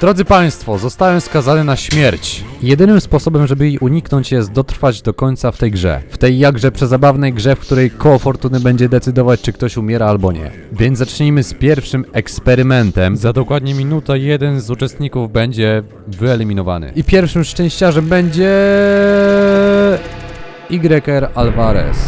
Drodzy Państwo, zostałem skazany na śmierć. Jedynym sposobem, żeby jej uniknąć jest dotrwać do końca w tej grze. W tej jakże przezabawnej grze, w której koło fortuny będzie decydować, czy ktoś umiera albo nie. Więc zacznijmy z pierwszym eksperymentem. Za dokładnie minutę jeden z uczestników będzie wyeliminowany. I pierwszym szczęściarzem będzie... YR Alvarez.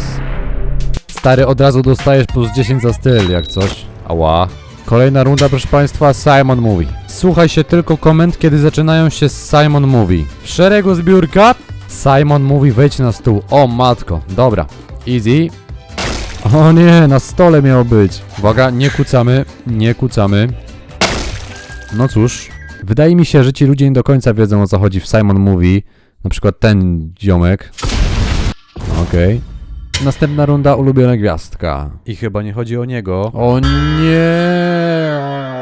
Stary, od razu dostajesz plus 10 za styl, jak coś. Ała. Kolejna runda, proszę Państwa, Simon Mówi. Słuchaj się tylko komend, kiedy zaczynają się Simon Mówi. W szeregu zbiórka. Simon Mówi, wejdź na stół. O matko, dobra. Easy. O nie, na stole miało być. Uwaga, nie kucamy, nie kucamy. No cóż, wydaje mi się, że ci ludzie nie do końca wiedzą o co chodzi w Simon Mówi. Na przykład ten ziomek. Okej. Następna runda ulubiona gwiazdka. I chyba nie chodzi o niego. O nie!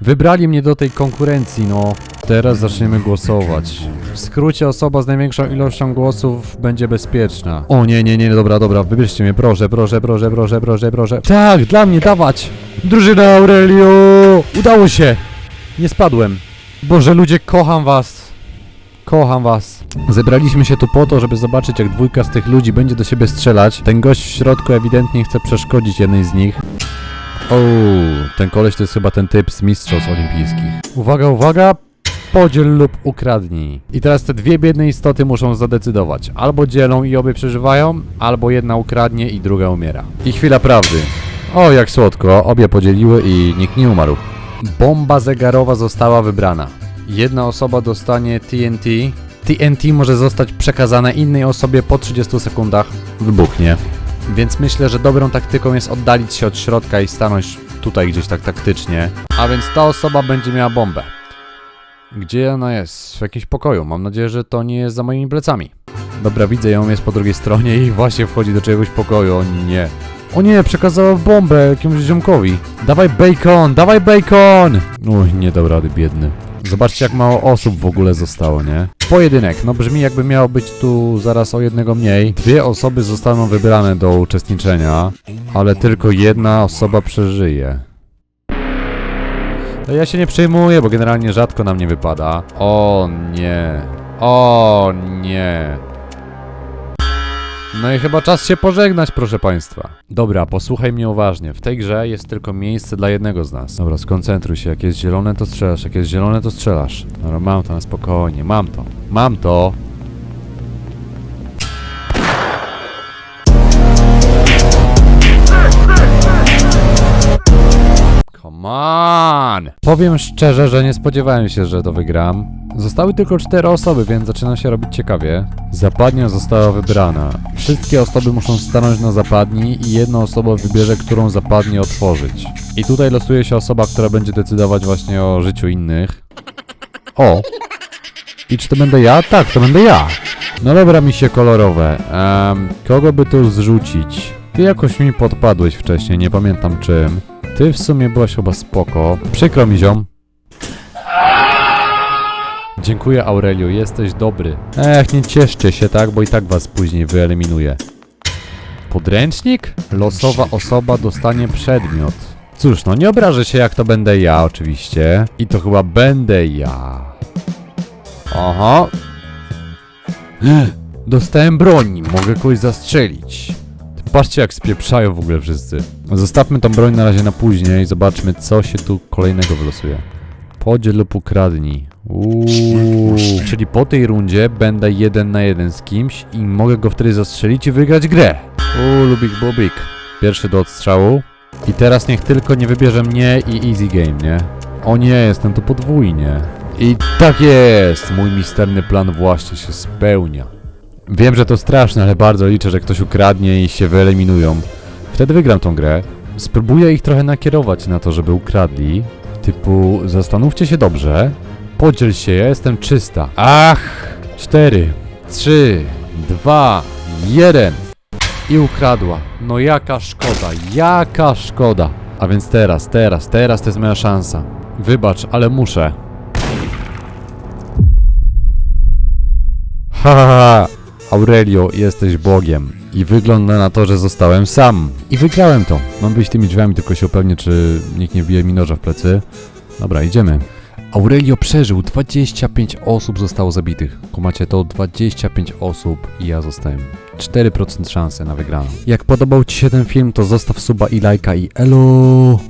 Wybrali mnie do tej konkurencji, no. Teraz zaczniemy głosować. W skrócie osoba z największą ilością głosów będzie bezpieczna. O nie, nie, nie, dobra, dobra, wybierzcie mnie, proszę, proszę, proszę, proszę, proszę, proszę. Tak, dla mnie, dawać! Drużyna Aurelio! Udało się! Nie spadłem. Boże, ludzie, kocham was. Kocham was. Zebraliśmy się tu po to, żeby zobaczyć, jak dwójka z tych ludzi będzie do siebie strzelać. Ten gość w środku ewidentnie chce przeszkodzić jednej z nich. O, ten koleś to jest chyba ten typ z mistrzostw olimpijskich. Uwaga, uwaga! Podziel lub ukradnij. I teraz te dwie biedne istoty muszą zadecydować. Albo dzielą i obie przeżywają, albo jedna ukradnie i druga umiera. I chwila prawdy. O, jak słodko, obie podzieliły i nikt nie umarł. Bomba zegarowa została wybrana. Jedna osoba dostanie TNT. TNT może zostać przekazane innej osobie po 30 sekundach. Wybuchnie. Więc myślę, że dobrą taktyką jest oddalić się od środka i stanąć tutaj gdzieś tak taktycznie. A więc ta osoba będzie miała bombę. Gdzie ona jest? W jakimś pokoju. Mam nadzieję, że to nie jest za moimi plecami. Dobra, widzę ją, jest po drugiej stronie i właśnie wchodzi do czegoś pokoju. O nie. O nie, przekazała bombę jakiemuś ziomkowi. Dawaj bacon, dawaj bacon! Uj, nie dał rady, biedny. Zobaczcie, jak mało osób w ogóle zostało, nie? Pojedynek, no brzmi jakby miało być tu zaraz o jednego mniej. Dwie osoby zostaną wybrane do uczestniczenia, ale tylko jedna osoba przeżyje. To ja się nie przejmuję, bo generalnie rzadko nam nie wypada. O nie. O nie. No i chyba czas się pożegnać, proszę państwa. Dobra, posłuchaj mnie uważnie. W tej grze jest tylko miejsce dla jednego z nas. Dobra, skoncentruj się. Jak jest zielone, to strzelasz. Jak jest zielone, to strzelasz. Dobra, mam to na spokojnie. Mam to. Mam to. On! Powiem szczerze, że nie spodziewałem się, że to wygram. Zostały tylko cztery osoby, więc zaczyna się robić ciekawie. Zapadnia została wybrana. Wszystkie osoby muszą stanąć na zapadni i jedna osoba wybierze, którą zapadnię otworzyć. I tutaj losuje się osoba, która będzie decydować właśnie o życiu innych. O! I czy to będę ja? Tak, to będę ja. No dobra, mi się kolorowe. Em, kogo by tu zrzucić? Ty jakoś mi podpadłeś wcześniej, nie pamiętam czym. Ty w sumie byłaś chyba spoko. Przykro mi, ziom. Dziękuję, Aurelio, jesteś dobry. Ech, nie cieszcie się, tak, bo i tak was później wyeliminuję. Podręcznik? Losowa osoba dostanie przedmiot. Cóż, no nie obrażę się, jak to będę ja, oczywiście. I to chyba będę ja. Aha. Dostałem broń, mogę kogoś zastrzelić. Patrzcie jak spieprzają w ogóle wszyscy. Zostawmy tą broń na razie na później, zobaczmy co się tu kolejnego wylosuje. Podziel lub ukradnij. Uuu. Czyli po tej rundzie będę jeden na jeden z kimś i mogę go wtedy zastrzelić i wygrać grę. Uuu, lubik bobik. Pierwszy do odstrzału. I teraz niech tylko nie wybierze mnie i easy game, nie? O nie, jestem tu podwójnie. I tak jest! Mój misterny plan właśnie się spełnia. Wiem, że to straszne, ale bardzo liczę, że ktoś ukradnie i się wyeliminują. Wtedy wygram tą grę. Spróbuję ich trochę nakierować na to, żeby ukradli. Typu, zastanówcie się dobrze. Podziel się, ja jestem czysta. Ach! Cztery, trzy, dwa, jeden. I ukradła. No jaka szkoda, jaka szkoda. A więc teraz, teraz, teraz to jest moja szansa. Wybacz, ale muszę. Ha, ha, ha. Aurelio, jesteś Bogiem. I wygląda na to, że zostałem sam. I wygrałem to. Mam wyjść tymi drzwiami, tylko się upewnię, czy nikt nie wbije mi noża w plecy. Dobra, idziemy. Aurelio przeżył, 25 osób zostało zabitych. Kumacie to 25 osób i ja zostałem. 4% szansy na wygraną. Jak podobał Ci się ten film, to zostaw suba i lajka i elo!